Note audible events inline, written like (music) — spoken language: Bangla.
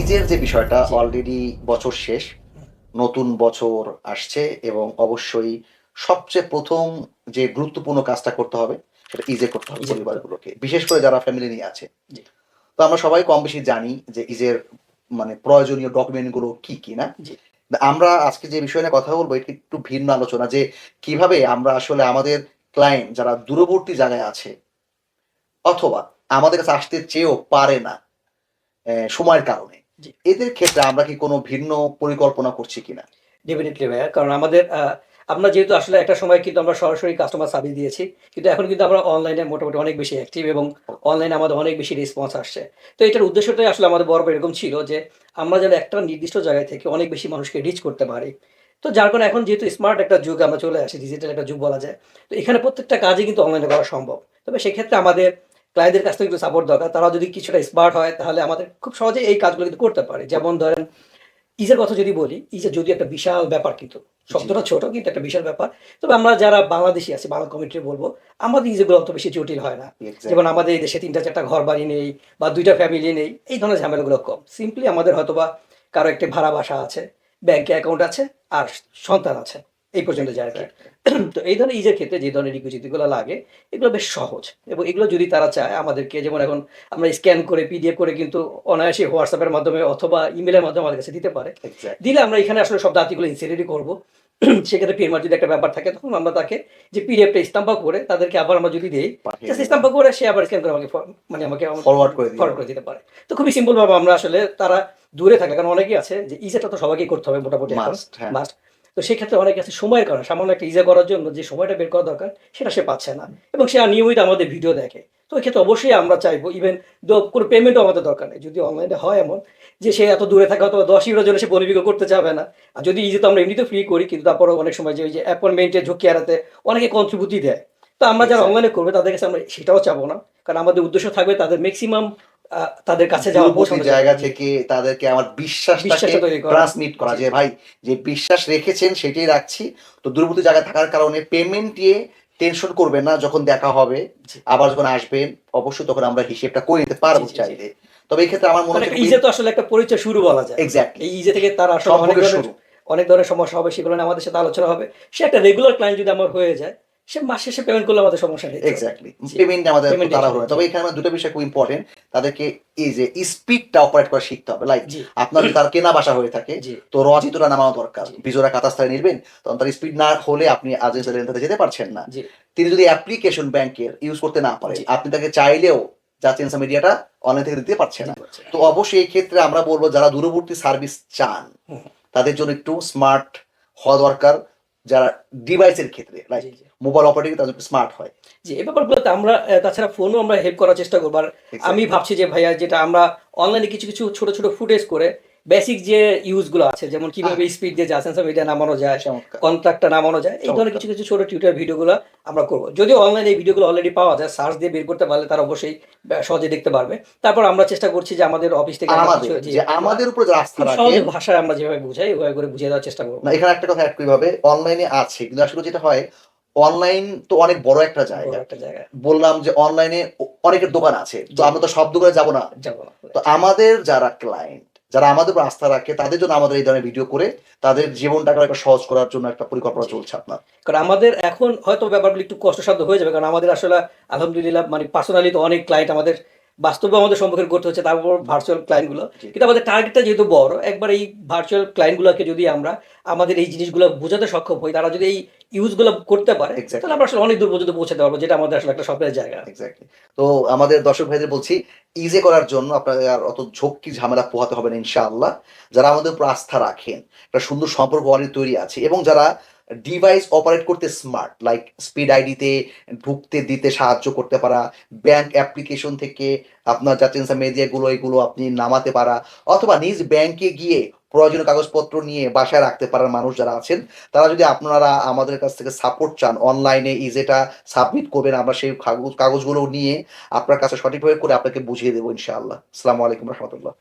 ঈদের যে বিষয়টা অলরেডি বছর শেষ নতুন বছর আসছে এবং অবশ্যই সবচেয়ে প্রথম যে গুরুত্বপূর্ণ কাজটা করতে হবে সেটা ইজে করতে হবে। পরিবারগুলোকে বিশেষ করে যারা ফ্যামিলি নিয়ে আছে তো আমরা সবাই কম বেশি জানি যে ইজের মানে প্রয়োজনীয় ডকুমেন্টগুলো কি কি না আমরা আজকে যে বিষয় নিয়ে কথা বলব এটি একটু ভিন্ন আলোচনা যে কীভাবে আমরা আসলে আমাদের ক্লায়েন্ট যারা দূরবর্তী জায়গায় আছে অথবা আমাদের কাছে আসতে চেয়েও পারে না সময়ের কারণে। এদের ক্ষেত্রে আমরা কি কোনো ভিন্ন পরিকল্পনা করছি কিনা? ডেফিনেটলি ভাইয়া কারণ আমাদের আমরা যেহেতু আসলে একটা সময় কিন্তু আমরা সরাসরি কাস্টমার সার্ভিস দিয়েছি কিন্তু এখন কিন্তু আমরা অনলাইনে মোটামুটি অনেক বেশি অ্যাক্টিভ এবং অনলাইনে আমাদের অনেক বেশি রেসপন্স আসছে। তো এটার উদ্দেশ্যটাই আসলে আমাদের বড় এরকম ছিল যে আমরা যেন একটা নির্দিষ্ট জায়গায় থেকে অনেক বেশি মানুষকে রিচ করতে পারি। তো যার কারণে এখন যেহেতু স্মার্ট একটা যুগ আমরা চলে আসি ডিজিটাল একটা যুগ বলা যায়। তো এখানে প্রত্যেকটা কাজই কিন্তু অনলাইনে করা সম্ভব। তবে সেক্ষেত্রে আমাদের ক্লায়েন্টদের কাছ থেকে একটু সাপোর্ট দরকার। তারা যদি কিছুটা স্মার্ট হয় তাহলে আমাদের খুব সহজে এই কাজগুলো কিন্তু করতে পারে। যেমন ধরেন ইজের কথা যদি বলি ইজের যদি একটা বিশাল ব্যাপার কিন্তু শব্দটা ছোট কিন্তু একটা বিশাল ব্যাপার। তবে আমরা যারা বাংলাদেশি আছি বাংলা কমিউনিটি বলব আমাদের ইজেগুলো অত বেশি জটিল হয় না. যেমন আমাদের এই দেশে তিনটা চারটা ঘর বাড়ি নেই বা দুইটা ফ্যামিলি নেই এই ধরনের ঝামেলাগুলো কম। সিম্পলি আমাদের হয়তোবা কারও একটি ভাড়া বাসা আছে ব্যাংকে অ্যাকাউন্ট আছে আর সন্তান আছে। এই পর্যন্ত যায় আর কি। (clears throat) তো এই ধরনের ইজের ক্ষেত্রে যে ধরনের রিকুইজিটিগুলো লাগে এগুলো বেশ সহজ। এবং এগুলো যদি তারা চায় আমাদেরকে যেমন এখন আমরা স্ক্যান করে পিডিএফ করে কিন্তু অনায়াসে হোয়াটসঅ্যাপের মাধ্যমে অথবা ইমেলের মাধ্যমে আমাদের কাছে দিতে পারে। দিলে আমরা এখানে আসলে সব দাতিগুলো ইনসিডেন্টই করব। (clears throat) সেক্ষেত্রে পেমার যদি একটা ব্যাপার থাকে তখন আমরা তাকে যে পিডিএফটা স্টাম্পা করে তাদেরকে আবার আমরা যদি দিই। স্টাম্পা করে সে আবার স্ক্যান করে আমাকে মানে আমাকে Forward করে। ফরওয়ার্ড করে দিতে পারে। তো খুবই সিম্পল ভাবে আমরা আসলে তারা দূরে থাকে কারণ অনেকেই আছে যে ইজেটা তো সবাইকেই করতে হবে মোটামুটি। মাস্ট তো সেক্ষেত্রে অনেকে আছে সময়ের কারণে সামান্য একটা ইজা করার জন্য যে সময়টা বের করা দরকার সেটা সে পাচ্ছে না। এবং সে নিয়মিত আমাদের ভিডিও দেখে। তো ওই ক্ষেত্রে অবশ্যই আমরা চাইব ইভেন কোনো পেমেন্টও আমাদের দরকার নেই। যদি অনলাইনে হয় এমন যে সে এত দূরে থাকে অথবা দশ ইউরোর জন্য সে বনিবিকা করতে চাবে না। আর যদি ইজে তো আমরা এমনিতে ফ্রি করি কিন্তু তারপরে অনেক সময় যে ওই যে অ্যাপয়েন্টমেন্টের ঝুঁকি এড়াতে অনেকে কন্ট্রিবিউটই দেয়। তো আমরা যারা অনলাইনে করবে তাদের কাছে আমরা সেটাও চাবো না। কারণ আমাদের উদ্দেশ্য থাকবে তাদের ম্যাক্সিমাম তাদের কাছে যাওয়া পৌঁছানো জায়গা থেকে তাদেরকে আমার বিশ্বাসটাকে। ট্রান্সমিট করা। যে ভাই যে বিশ্বাস রেখেছেন সেটাই রাখছি। তো দূরবর্তী জায়গায় থাকার কারণে পেমেন্ট দিয়ে টেনশন করবেন না যখন দেখা হবে আবার যখন আসবেন অবশ্যই তখন আমরা হিসেবটা করে নিতে পারব। চাইলে। তবে এই ক্ষেত্রে আমার মনে মানে হয় ইজে তো আসলে একটা পরিচয় শুরু বলা যায়। এক্স্যাক্টলি এই ইজে থেকে তার আসলে অনেক ধরনের অনেক ধরনের সমস্যা হবে সেগুলো নিয়ে আমাদের সাথে আলোচনা হবে। সে একটা রেগুলার ক্লায়েন্ট যদি আমার হয়ে যায় সে মাস শেষে পেমেন্ট করলে আমাদের সমস্যা নেই। এক্স্যাক্টলি পেমেন্ট আমাদের তবে এখানে আমার দুটো বিষয় খুব ইম্পর্টেন্ট তাদেরকে এই যে স্পিডটা অপারেট করা শিখতে হবে। লাইক আপনার তার কেনা বাসা হয়ে থাকে তো নামানো দরকার। বিজোরা নিবেন। তখন তার স্পিড না হলে আপনি আজেন্স লেনতে যেতে পারছেন না। তিনি যদি অ্যাপ্লিকেশন ব্যাংকের ইউজ করতে না পারেন আপনি তাকে চাইলেও যাচ্ছেন মিডিয়াটা অনলাইন থেকে দিতে পারছে না। তো অবশ্যই এই ক্ষেত্রে আমরা বলব যারা দূরবর্তী সার্ভিস চান তাদের জন্য একটু স্মার্ট হওয়া দরকার। যারা ডিভাইসের ক্ষেত্রে লাইক। মোবাইল অপারেটিং তাদের স্মার্ট হয়। জি এই ব্যাপারগুলোতে আমরা তাছাড়া ফোনও আমরা হেল্প করার চেষ্টা করব। আর আমি ভাবছি যে ভাইয়া যেটা আমরা অনলাইনে কিছু কিছু ছোট ছোট ফুটেজ করে বেসিক যে ইউজগুলো আছে যেমন কীভাবে স্পিড দিয়ে যা সেন্সার মিডিয়া নামানো যায় কন্ট্রাক্টটা নামানো যায় এই ধরনের কিছু কিছু ছোট টিউটার ভিডিওগুলো আমরা করব। যদিও অনলাইনে এই ভিডিওগুলো অলরেডি পাওয়া যায় সার্চ দিয়ে বের করতে পারলে তারা অবশ্যই সহজে দেখতে পারবে। তারপর আমরা চেষ্টা করছি যে আমাদের অফিস থেকে আমাদের উপর সহজ ভাষায় আমরা যেভাবে বুঝাই ওইভাবে করে বুঝিয়ে দেওয়ার চেষ্টা করব। না এখানে একটা কথা অ্যাড করি ভাবে অনলাইনে আছে কিন্তু আসলে যেটা হয় অনলাইন তো অনেক বড় একটা জায়গা। একটা জায়গায় বললাম যে অনলাইনে অনেকের দোকান আছে তো আমরা তো সব দোকানে যাব না। যাব না। তো আমাদের যারা ক্লায়েন্ট যারা আমাদের উপর আস্থা রাখে তাদের জন্য আমাদের এই ধরনের ভিডিও করে তাদের জীবনটাকে একটা সহজ করার জন্য একটা পরিকল্পনা চলছে আপনার। কারণ আমাদের এখন হয়তো ব্যাপারগুলো একটু কষ্টসাধ্য হয়ে যাবে কারণ আমাদের আসলে আলহামদুলিল্লাহ মানে পার্সোনালি তো অনেক ক্লায়েন্ট আমাদের বাস্তবে আমাদের সম্মুখীন করতে হচ্ছে তারপর ভার্চুয়াল ক্লায়েন্টগুলো কিন্তু আমাদের টার্গেটটা যেহেতু বড় একবার এই ভার্চুয়াল ক্লায়েন্টগুলোকে যদি আমরা আমাদের এই জিনিসগুলো বোঝাতে সক্ষম হই তারা যদি এই ইউজগুলো করতে পারে. তাহলে আমরা আসলে অনেক দূর পর্যন্ত পৌঁছাতে পারব যেটা আমাদের আসলে একটা স্বপ্নের জায়গা। এক্স্যাক্টলি তো আমাদের দর্শক ভাইদের বলছি ইজে করার জন্য আপনাদের আর অত ঝক্কি ঝামেলা পোহাতে হবে না ইনশাআল্লাহ। যারা আমাদের উপর আস্থা রাখেন একটা সুন্দর সম্পর্ক অলরেডি তৈরি আছে এবং যারা ডিভাইস অপারেট করতে স্মার্ট লাইক স্পিড আইডিতে ঢুকতে দিতে সাহায্য করতে পারা ব্যাংক অ্যাপ্লিকেশন থেকে আপনার যাচ্ছেন মিডিয়াগুলো এগুলো আপনি নামাতে পারা অথবা নিজ ব্যাংকে গিয়ে প্রয়োজনীয় কাগজপত্র নিয়ে বাসায় রাখতে পারার মানুষ যারা আছেন, তারা যদি আপনারা আমাদের কাছ থেকে সাপোর্ট চান অনলাইনে ইজেটা সাবমিট করবেন, আমরা সেই কাগজ, কাগজগুলো নিয়ে আপনার কাছে সঠিকভাবে করে আপনাকে বুঝিয়ে দেবো ইনশাআল্লাহ। আসসালামু আলাইকুম রহমতুল্লাহ।